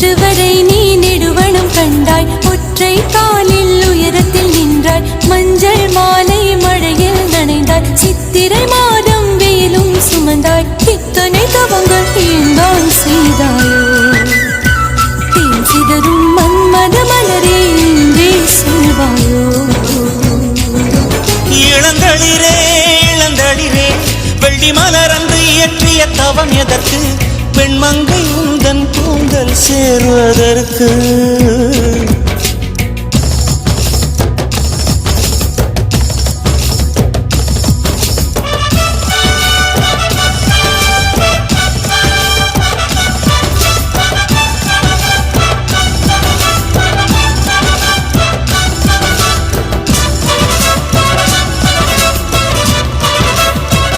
இன்று வரை நீ நெடுவனம் கண்டாய். ஒற்றை காலில் உயரத்தில் நின்றாய். மஞ்சள் மாலை மழையில் நனைந்தாய். சித்திரை மாதம் வெயிலும் சுமந்தாய். இத்தனை தவங்கள் ஏந்தான் செய்தாயோ. தேன் சிதறும் மன்மத மலரே இன்றே செல்வாயோ. இளந்தளிரே இளந்தளிரே வெள்ளி மலரன்று இயற்றிய தவம் எதற்கு? பெண்மங்கை உந்தன் கூந்தல் சேர்வதற்கு